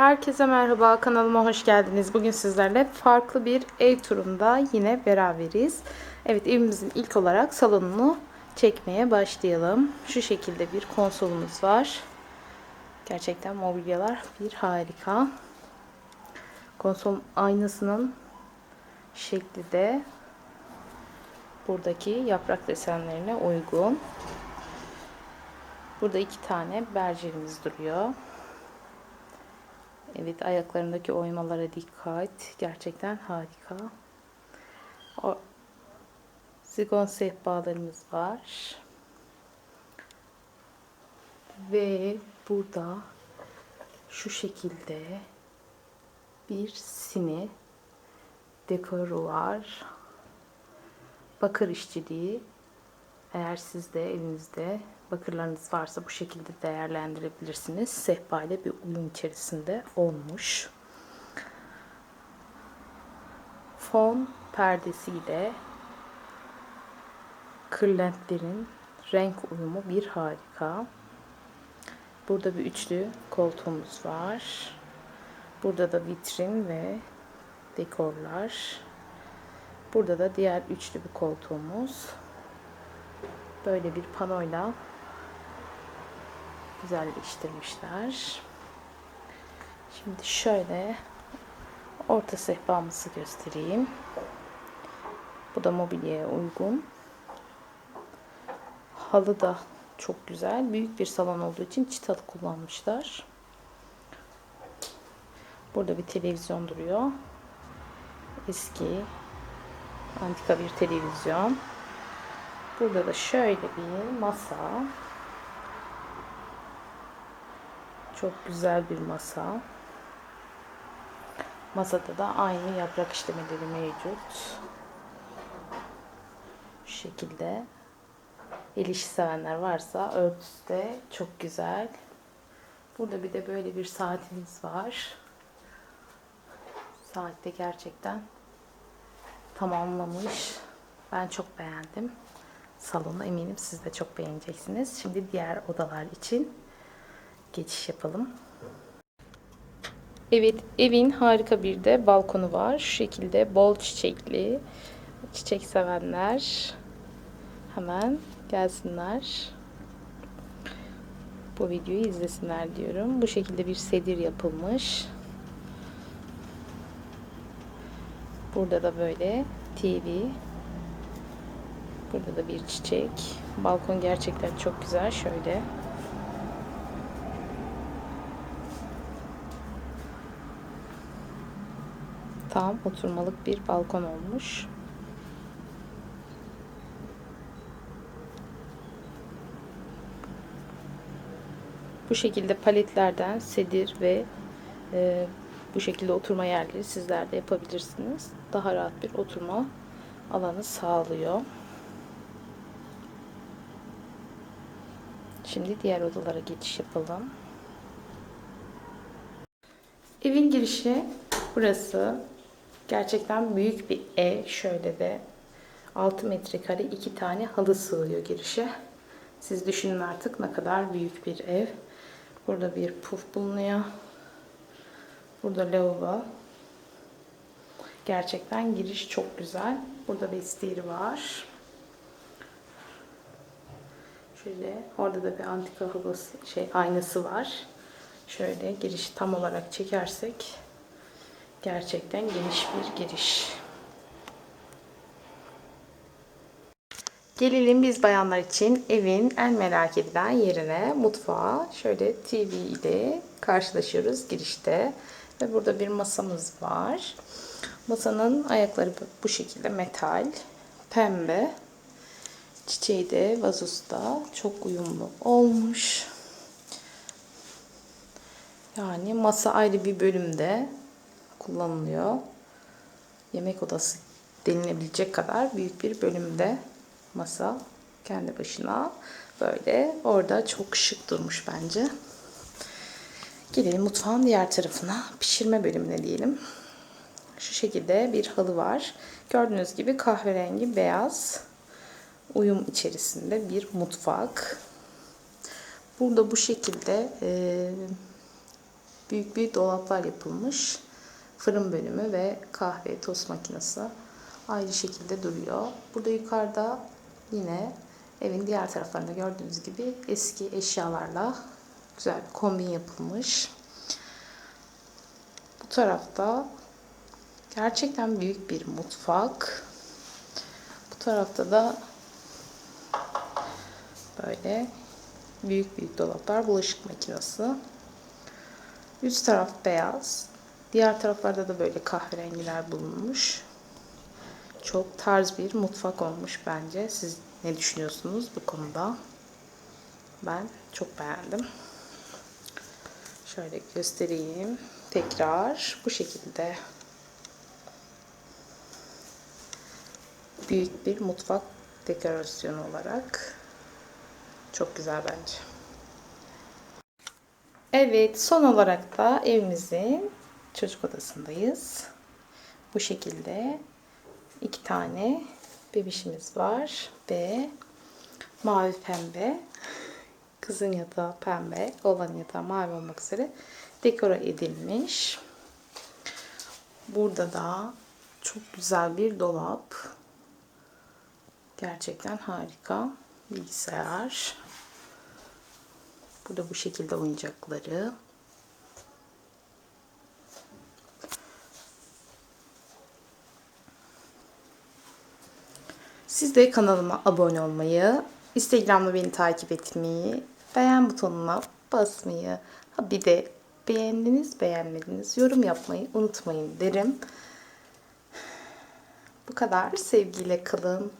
Herkese merhaba kanalıma hoş geldiniz. Bugün sizlerle farklı bir ev turunda yine beraberiz. Evet evimizin ilk olarak salonunu çekmeye başlayalım. Şu şekilde bir konsolumuz var. Gerçekten mobilyalar bir harika. Konsol aynasının şekli de buradaki yaprak desenlerine uygun. Burada iki tane bercerimiz duruyor. Evet ayaklarındaki oymalara dikkat. Gerçekten harika. O, zigon sehpalarımız var. Ve burada şu şekilde bir sini dekoru var. Bakır işçiliği. Eğer sizde evinizde bakırlarınız varsa bu şekilde değerlendirebilirsiniz. Sehpa ile bir uyum içerisinde olmuş. Fon perdesiyle kırlentlerin renk uyumu bir harika. Burada bir üçlü koltuğumuz var. Burada da vitrin ve dekorlar. Burada da diğer üçlü bir koltuğumuz. Böyle bir panoyla güzelleştirmişler. Şimdi şöyle orta sehpamızı göstereyim. Bu da mobilyaya uygun. Halı da çok güzel. Büyük bir salon olduğu için çıta kullanmışlar. Burada bir televizyon duruyor. Eski antika bir televizyon. Burada da şöyle bir masa. Çok güzel bir masa. Masada da aynı yaprak işlemeleri mevcut. Şu şekilde. El işi sevenler varsa örtüsü de çok güzel. Burada bir de böyle bir saatimiz var. Saat de gerçekten tamamlamış. Ben çok beğendim. Salonu eminim siz de çok beğeneceksiniz. Şimdi diğer odalar için geçiş yapalım. Evet, evin harika bir de balkonu var. Şu şekilde bol çiçekli. Çiçek sevenler hemen gelsinler. Bu videoyu izlesinler diyorum. Bu şekilde bir sedir yapılmış. Burada da böyle TV. Burada da bir çiçek. Balkon gerçekten çok güzel. Şöyle. Tam oturmalık bir balkon olmuş. Bu şekilde paletlerden sedir ve e, bu şekilde oturma yerleri sizler de yapabilirsiniz. Daha rahat bir oturma alanı sağlıyor. Şimdi diğer odalara geçiş yapalım. Evin girişi burası. Gerçekten büyük bir ev. Şöyle de 6 metrekare iki tane halı sığıyor girişe. Siz düşünün artık ne kadar büyük bir ev. Burada bir puf bulunuyor. Burada lavabo. Gerçekten giriş çok güzel. Burada vestiyeri var. Şöyle orada da bir antika havası şey aynası var. Şöyle girişi tam olarak çekersek gerçekten geniş bir giriş. Gelelim biz bayanlar için evin en merak edilen yerine mutfağa. Şöyle TV ile karşılaşıyoruz girişte. Ve burada bir masamız var. Masanın ayakları bu şekilde metal, pembe. Çiçeği de vazosta çok uyumlu olmuş. Yani masa ayrı bir bölümde kullanılıyor. Yemek odası denilebilecek kadar büyük bir bölümde masa kendi başına böyle orada çok şık durmuş bence. Gelelim mutfağın diğer tarafına pişirme bölümüne diyelim. Şu şekilde bir halı var. Gördüğünüz gibi kahverengi beyaz uyum içerisinde bir mutfak. Burada bu şekilde e, büyük büyük dolaplar yapılmış. Fırın bölümü ve kahve tost makinesi ayrı şekilde duruyor. Burada yukarıda yine evin diğer taraflarında gördüğünüz gibi eski eşyalarla güzel bir kombin yapılmış. Bu tarafta gerçekten büyük bir mutfak. Bu tarafta da böyle büyük büyük dolaplar, bulaşık makinesi. Üst taraf beyaz. Diğer taraflarda da böyle kahverengiler bulunmuş. Çok tarz bir mutfak olmuş bence. Siz ne düşünüyorsunuz bu konuda? Ben çok beğendim. Şöyle göstereyim. Tekrar bu şekilde büyük bir mutfak dekorasyonu olarak çok güzel bence. Evet, son olarak da evimizin çocuk odasındayız. Bu şekilde iki tane bebişimiz var ve mavi pembe, kızın yatağı pembe, olan yatağı mavi olmak üzere dekore edilmiş. Burada da çok güzel bir dolap. Gerçekten harika. Bilgisayar. Burada bu şekilde oyuncakları. Siz de kanalıma abone olmayı, Instagram'da beni takip etmeyi, beğen butonuna basmayı, ha bir de beğendiniz beğenmediniz yorum yapmayı unutmayın derim. Bu kadar. Sevgiyle kalın.